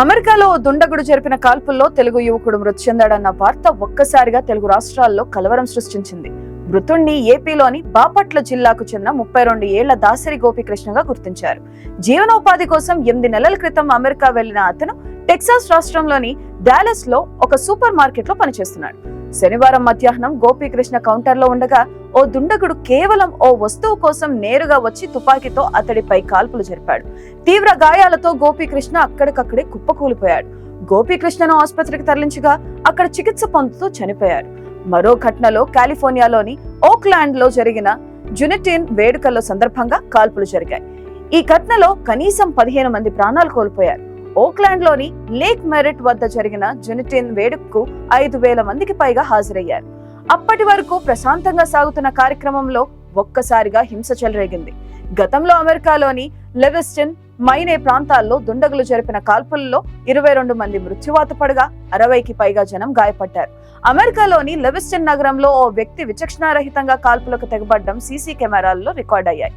అమెరికాలో ఓ దుండగుడు జరిపిన కాల్పుల్లో తెలుగు యువకుడు మృతి చెందాడన్న వార్త ఒక్కసారిగా తెలుగు రాష్ట్రాల్లో కలవరం సృష్టించింది. మృతుణ్ణి ఏపీలోని బాపట్ల జిల్లాకు చెందిన ముప్పై రెండు ఏళ్ళ దాసరి గోపికృష్ణగా గుర్తించారు. జీవనోపాధి కోసం ఎనిమిది నెలల క్రితం అమెరికా వెళ్ళిన అతను టెక్సాస్ రాష్ట్రంలోని డాలస్లో ఒక సూపర్ మార్కెట్లో పనిచేస్తున్నాడు. శనివారం మధ్యాహ్నం గోపీకృష్ణ కౌంటర్లో ఉండగా ఓ దుండగుడు కేవలం ఓ వస్తువు కోసం నేరుగా వచ్చి తుపాకీతో అతడిపై కాల్పులు జరిపాడు. తీవ్ర గాయాలతో గోపీకృష్ణ అక్కడికక్కడే కుప్పకూలిపోయాడు. గోపీకృష్ణను ఆసుపత్రికి తరలించగా అక్కడ చికిత్స పొందుతూ చనిపోయారు మరో ఘటనలో కాలిఫోర్నియాలోని ఓక్లాండ్లో జరిగిన జునెటిన్ వేడుకల్లో సందర్భంగా కాల్పులు జరిగాయి. ఈ ఘటనలో కనీసం పదిహేను మంది ప్రాణాలు కోల్పోయారు. ఓక్లాండ్లోని లేక్ మెరిట్ వద్ద జరిగిన జెనిటిన్ వేడుకకు ఐదు వేల మందికి పైగా హాజరయ్యారు. అప్పటి వరకు ప్రశాంతంగా సాగుతున్న కార్యక్రమంలో ఒక్కసారిగా హింస చెలరేగింది. గతంలో అమెరికాలోని లెవెస్టన్ మైనే ప్రాంతాల్లో దుండగులు జరిపిన కాల్పుల్లో ఇరవై రెండు మంది మృత్యువాత పడగా అరవైకి పైగా జనం గాయపడ్డారు. అమెరికాలోని లెవెస్టన్ నగరంలో ఓ వ్యక్తి విచక్షణారహితంగా కాల్పులకు తెగబడ్డం సీసీ కెమెరాల్లో రికార్డ్ అయ్యాయి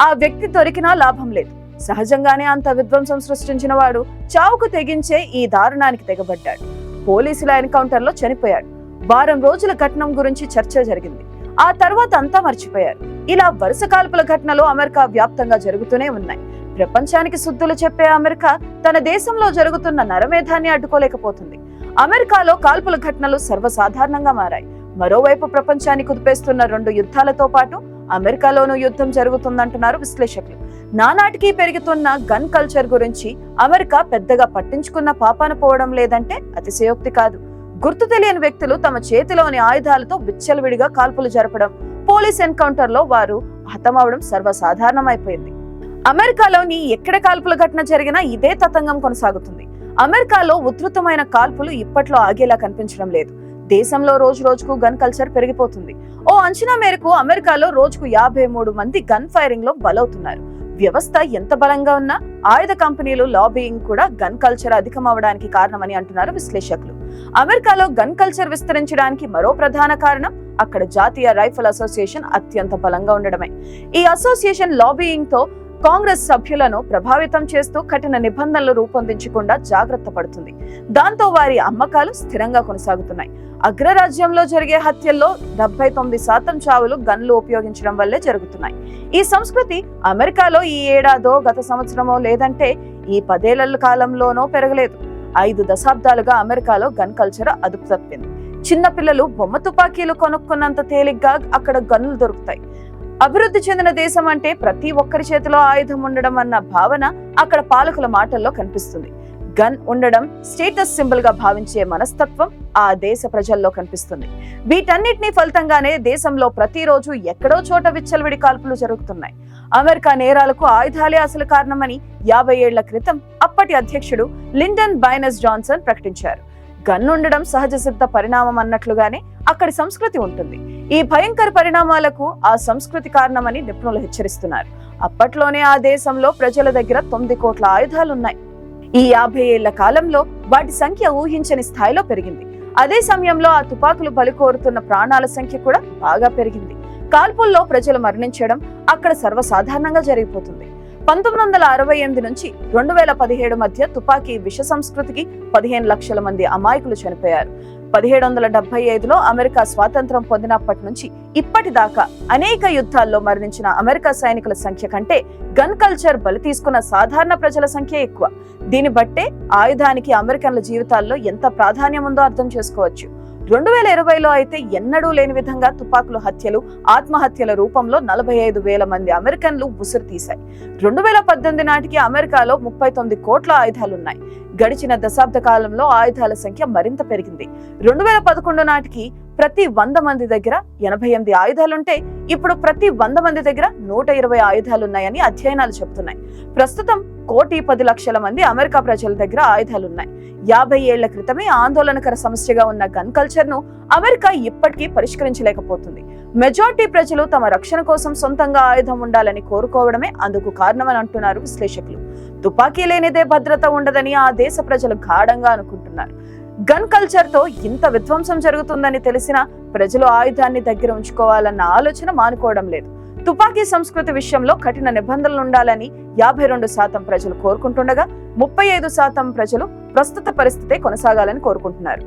ఆ వ్యక్తి దొరికినా లాభం లేదు. సహజంగానే అంత విధ్వంసం సృష్టించిన వాడు చావుకు తెగించే ఈ దారుణానికి తెగబడ్డాడు. పోలీసుల ఎన్కౌంటర్లో చనిపోయాడు. వారం రోజుల ఘటనం గురించి చర్చ జరిగింది. ఆ తర్వాత అంతా మర్చిపోయారు. ఇలా వరుస కాల్పుల ఘటనలు అమెరికా వ్యాప్తంగా జరుగుతూనే ఉన్నాయి. ప్రపంచానికి శుద్ధులు చెప్పే అమెరికా తన దేశంలో జరుగుతున్న నరమేధాన్ని అడ్డుకోలేకపోతుంది. అమెరికాలో కాల్పుల ఘటనలు సర్వసాధారణంగా మారాయి. మరోవైపు ప్రపంచాన్ని కుదిపేస్తున్న రెండు యుద్ధాలతో పాటు అమెరికాలోనూ యుద్ధం జరుగుతుందంటున్నారు విశ్లేషకులు. నానాటికి పెరుగుతున్న గన్ కల్చర్ గురించి అమెరికా పెద్దగా పట్టించుకున్న పాపాన పోవడం లేదంటే అతిశయోక్తి కాదు. గుర్తు తెలియని వ్యక్తులు తమ చేతిలోని ఆయుధాలతో విచ్చలవిడిగా కాల్పులు జరపడం పోలీస్ ఎన్కౌంటర్లో వారు హతమవడం సర్వసాధారణమైపోయింది. అమెరికాలోని ఎక్కడ కాల్పుల ఘటన జరిగినా ఇదే తతంగం కొనసాగుతుంది. అమెరికాలో ఉధృతమైన కాల్పులు ఇప్పట్లో ఆగేలా కనిపించడం లేదు. దేశంలో రోజు రోజుకు గన్ కల్చర్ పెరిగిపోతుంది. ఓ అంచనా మేరకు అమెరికాలో రోజుకు యాభై మూడు మంది గన్ ఫైరింగ్లో బలవుతున్నారు. వ్యవస్థ ఎంత బలంగా ఉన్నా ఆయుధ కంపెనీలు లాబీయింగ్ కూడా గన్ కల్చర్ అధికం అవడానికి కారణమని అంటున్నారు విశ్లేషకులు. అమెరికాలో గన్ కల్చర్ విస్తరించడానికి మరో ప్రధాన కారణం అక్కడ జాతీయ రైఫిల్ అసోసియేషన్ అత్యంత బలంగా ఉండడమే. ఈ అసోసియేషన్ లాబీయింగ్తో కాంగ్రెస్ సభ్యులను ప్రభావితం చేస్తూ కఠిన నిబంధనలు రూపొందించకుండా జాగ్రత్త పడుతుంది. దాంతో వారి అమ్మకాలు స్థిరంగా కొనసాగుతున్నాయి. అగ్రరాజ్యంలో జరిగే హత్యల్లో డెబ్బై తొమ్మిది శాతం చావులు గన్లు ఉపయోగించడం వల్లే జరుగుతున్నాయి. ఈ సంస్కృతి అమెరికాలో ఈ ఏడాదో గత సంవత్సరమో లేదంటే ఈ పదేళ్ళ కాలంలోనో పెరగలేదు. ఐదు దశాబ్దాలుగా అమెరికాలో గన్ కల్చర్ అదుపు తప్పింది చిన్న పిల్లలు బొమ్మ తుపాకీలు కొనుక్కున్నంత తేలిగ్గా అక్కడ గన్నులు దొరుకుతాయి. అభివృద్ధి చెందిన దేశం అంటే ప్రతి ఒక్కరి చేతిలో ఆయుధం ఉండడం అన్న భావన అక్కడ పాలకుల మాటల్లో కనిపిస్తుంది. గన్ ఉండడం స్టేటస్ సింబల్గా భావించే మనస్తత్వం ఆ దేశ ప్రజల్లో కనిపిస్తుంది. వీటన్నిటినీ ఫలితంగానే దేశంలో ప్రతిరోజు ఎక్కడో చోట విచ్చలవిడి కాల్పులు జరుగుతున్నాయి. అమెరికా నేరాలకు ఆయుధాలే అసలు కారణమని యాభై ఏళ్ళ క్రితం అప్పటి అధ్యక్షుడు లిండన్ బైనస్ జాన్సన్ ప్రకటించారు. గన్నుండడం ఉండడం సహజ సిద్ధ పరిణామం అన్నట్లుగానే అక్కడి సంస్కృతి ఉంటుంది. ఈ భయంకర పరిణామాలకు ఆ సంస్కృతి కారణమని నిపుణులు హెచ్చరిస్తున్నారు. అప్పట్లోనే ఆ దేశంలో ప్రజల దగ్గర తొమ్మిది కోట్ల ఆయుధాలున్నాయి. ఈ యాభై ఏళ్ళ కాలంలో వాటి సంఖ్య ఊహించని స్థాయిలో పెరిగింది. అదే సమయంలో ఆ తుపాకులు బలికోరుతున్న ప్రాణాల సంఖ్య కూడా బాగా పెరిగింది. కాల్పుల్లో ప్రజలు మరణించడం అక్కడ సర్వసాధారణంగా జరిగిపోతుంది. పంతొమ్మిది వందల అరవై ఎనిమిది నుంచి రెండు వేల పదిహేడు మధ్య తుపాకీ విష సంస్కృతికి పదిహేను లక్షల మంది అమాయకులు చనిపోయారు. పదిహేడు వందల డెబ్బై ఐదులో అమెరికా స్వాతంత్రం పొందినప్పటి నుంచి ఇప్పటిదాకా అనేక యుద్ధాల్లో మరణించిన అమెరికా సైనికుల సంఖ్య కంటే గన్ కల్చర్ బలి తీసుకున్న సాధారణ ప్రజల సంఖ్య ఎక్కువ. దీన్ని బట్టే ఆయుధానికి అమెరికన్ల జీవితాల్లో ఎంత ప్రాధాన్యం ఉందో అర్థం చేసుకోవచ్చు. రెండు వేల ఇరవైలో అయితే ఎన్నడూ లేని విధంగా తుపాకులు హత్యలు ఆత్మహత్యల రూపంలో నలభై ఐదు వేల మంది అమెరికన్లు ఉసురు తీశాయి. రెండు వేల పద్దెనిమిది నాటికి అమెరికాలో ముప్పై తొమ్మిది కోట్ల ఆయుధాలున్నాయి. గడిచిన దశాబ్ద కాలంలో ఆయుధాల సంఖ్య మరింత పెరిగింది. రెండు వేల పదకొండు నాటికి ప్రతి వంద మంది దగ్గర ఎనభై ఎనిమిది ఆయుధాలుంటే ఇప్పుడు ప్రతి వంద మంది దగ్గర నూట ఇరవై ఆయుధాలున్నాయని అధ్యయనాలు చెబుతున్నాయి. ప్రస్తుతం కోటి పది లక్షల మంది అమెరికా ప్రజల దగ్గర ఆయుధాలున్నాయి. యాభై ఏళ్ళ క్రితమే ఆందోళనకర సమస్యగా ఉన్న గన్ కల్చర్ను అమెరికా ఇప్పటికీ పరిష్కరించలేకపోతుంది. మెజార్టీ ప్రజలు తమ రక్షణ కోసం సొంతంగా ఆయుధం ఉండాలని కోరుకోవడమే అందుకు కారణమని అంటున్నారు విశ్లేషకులు. తుపాకీ లేనిదే భద్రత ఉండదని ఆ దేశ ప్రజలు గాఢంగా అనుకుంటున్నారు. గన్ కల్చర్తో ఇంత విధ్వంసం జరుగుతుందని తెలిసినా ప్రజలు ఆయుధాన్ని దగ్గర ఉంచుకోవాలన్న ఆలోచన మానుకోవడం లేదు. తుపాకీ సంస్కృతి విషయంలో కఠిన నిబంధనలు ఉండాలని యాభై రెండు శాతం ప్రజలు కోరుకుంటుండగా ముప్పై ఐదు శాతం ప్రజలు ప్రస్తుత పరిస్థితే కొనసాగాలని కోరుకుంటున్నారు.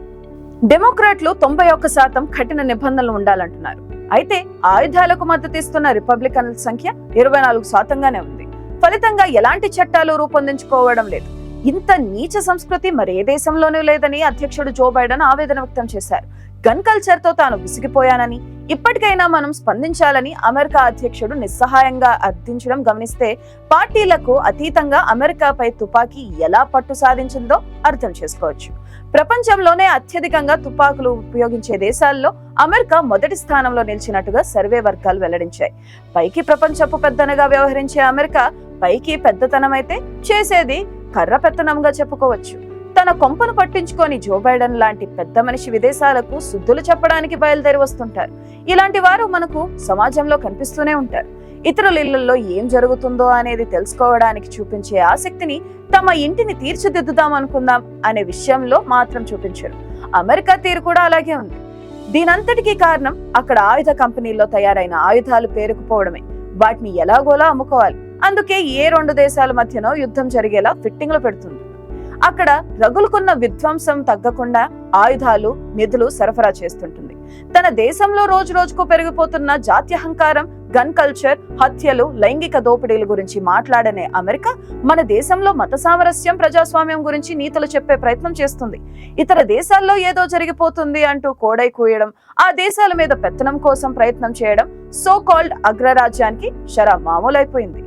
డెమోక్రాట్లు తొంభై ఒక్క శాతం కఠిన నిబంధనలు ఉండాలంటున్నారు. అయితే ఆయుధాలకు మద్దతు ఇస్తున్న రిపబ్లికన్ల సంఖ్య ఇరవై నాలుగు శాతంగానే ఉంది. ఫలితంగా ఎలాంటి చట్టాలు రూపొందించుకోవడం లేదు. ఇంత నీచ సంస్కృతి మరే దేశంలోనూ లేదని అధ్యక్షుడు జో బైడెన్ ఆవేదన వ్యక్తం చేశారు. గన్ కల్చర్తో తాను విసిగిపోయానని ఇప్పటికైనా మనం స్పందించాలని అమెరికా అధ్యక్షుడు నిస్సహాయంగా అర్థించడం గమనిస్తే పార్టీలకు అతీతంగా అమెరికాపై తుపాకీ ఎలా పట్టు సాధించిందో అర్థం చేసుకోవచ్చు. ప్రపంచంలోనే అత్యధికంగా తుపాకులు ఉపయోగించే దేశాల్లో అమెరికా మొదటి స్థానంలో నిలిచినట్టుగా సర్వే వర్గాలు వెల్లడించాయి. పైకి ప్రపంచపు పెద్దనగా వ్యవహరించే అమెరికా పైకి పెద్దతనమైతే చేసేది కర్ర పెత్తనంగా చెప్పుకోవచ్చు. తన కొంపను పట్టించుకొని జో బైడెన్ లాంటి పెద్ద మనిషి విదేశాలకు శుద్ధులు చెప్పడానికి బయలుదేరి వస్తుంటారు. ఇలాంటి వారు మనకు సమాజంలో కనిపిస్తూనే ఉంటారు. ఇతరుల ఇళ్ళలో ఏం జరుగుతుందో అనేది తెలుసుకోవడానికి చూపించే ఆసక్తిని తమ ఇంటిని తీర్చిదిద్దుదాం అనుకుందాం అనే విషయంలో మాత్రం చూపించరు. అమెరికా తీరు కూడా అలాగే ఉంది. దీనంతటికీ కారణం అక్కడ ఆయుధ కంపెనీల్లో తయారైన ఆయుధాలు పేరుకుపోవడమే. వాటిని ఎలాగోలా అమ్ముకోవాలి. అందుకే ఏ రెండు దేశాల మధ్యనో యుద్ధం జరిగేలా ఫిట్టింగ్లు పెడుతుంది. అక్కడ రగులుకున్న విధ్వంసం తగ్గకుండా ఆయుధాలు నిధులు సరఫరా చేస్తుంటుంది. తన దేశంలో రోజు రోజుకు పెరిగిపోతున్న జాత్యహంకారం గన్ కల్చర్ హత్యలు లైంగిక దోపిడీల గురించి మాట్లాడనే అమెరికా మన దేశంలో మత సామరస్యం ప్రజాస్వామ్యం గురించి నీతులు చెప్పే ప్రయత్నం చేస్తుంది. ఇతర దేశాల్లో ఏదో జరిగిపోతుంది అంటూ కోడై కూయడం ఆ దేశాల మీద పెత్తనం కోసం ప్రయత్నం చేయడం సో కాల్డ్ అగ్రరాజ్యానికి షరా మామూలైపోయింది.